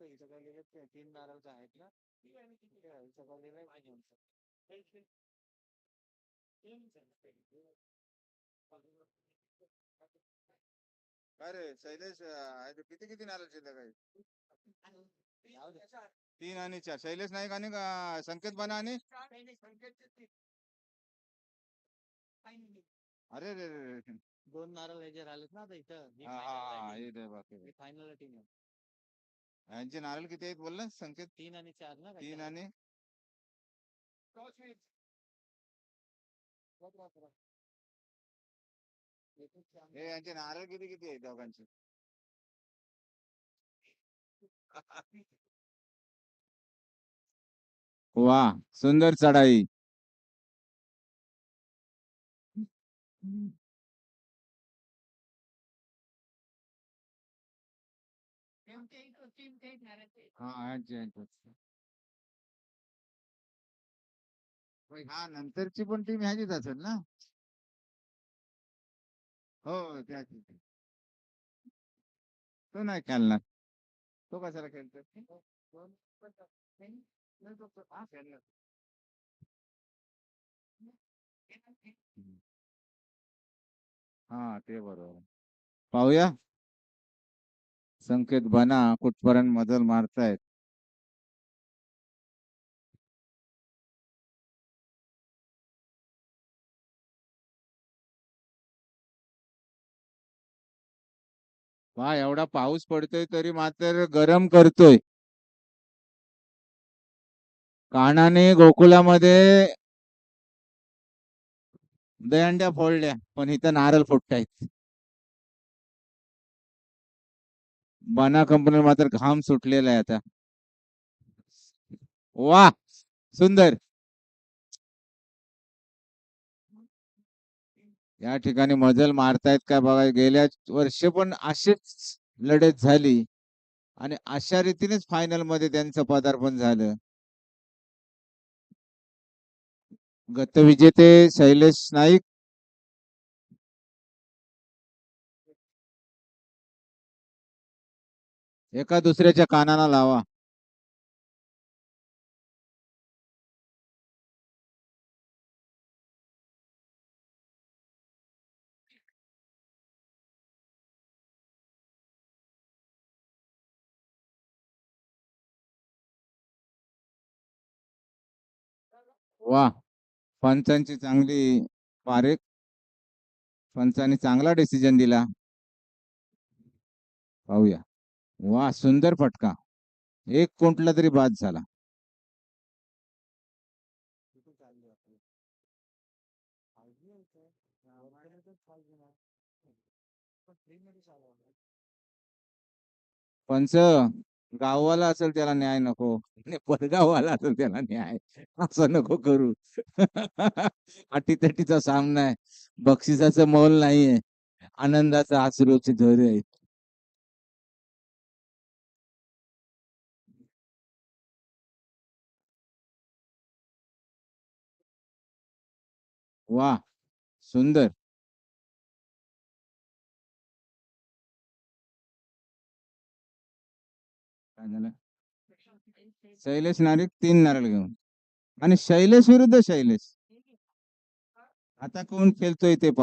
होतं इथं काय लिहिलं ते तीन नारळचं आहेत ना ते आहे, इथं काय लिहिलंय माहिती नाही. काय रे शैलेश किती किती नारळ शिल्लक आहे. तीन आणि चार शैलेश नाईक आणि संकेत बना आणि अरे रे रे. दोन नारळ हे जे राहिलेत ना आता इथं ही हा यांचे नारळ किती आहेत बोललं संकेत? तीन आणि चार ना तीन आहे. आणि. हे यांचे नारळ किती किती आहेत दोघांचे? वा सुंदर चढाई. हा हा नंतरची पण टीम ह्याचीच असेल ना? हो त्याची तो नाही खेळणार. तो कशाला खेळतो हा, खेळणार. हा ते बरोबर. पाहूया. संकेत बना कुठपर्यंत मजल मारतायत. वा एवढा पाऊस पडतोय तरी मात्र गरम करतोय. कानाने गोकुलामध्ये दयांड्या फोडल्या पण इथं नारळ फुटतायत. बना कंपनी मात्र घाम सुटलेला आहे आता. वा! सुंदर. या ठिकाणी मजल मारतायत का बघा गेल्या वर्ष पण अशीच लढत झाली. आणि अशा रीतीनेच फायनलमध्ये त्यांचं पदार्पण झालं. गतविजेते शैलेश नाईक एका दुसऱ्याच्या कानाला लावा. वा पंचांची चांगली पारेख पंचांनी चांगला डिसिजन दिला. पाहूया. वा सुंदर फटका. एक कोणतला तरी बाद झाला. पंच गाववाला असेल त्याला न्याय नको. आणि परगाववाला असेल त्याला न्याय. असं नको करू. अटीतटीचा सामना आहे. बक्षिसाचं मोल नाहीये. आनंदाचा आसरूची धैर्य आहे. वा सुंदर. काय झालं? शैलेश नारिक तीन नारळ घेऊन. आणि शैलेश विरुद्ध शैलेश. आता कोण खेळतोय ते पहा.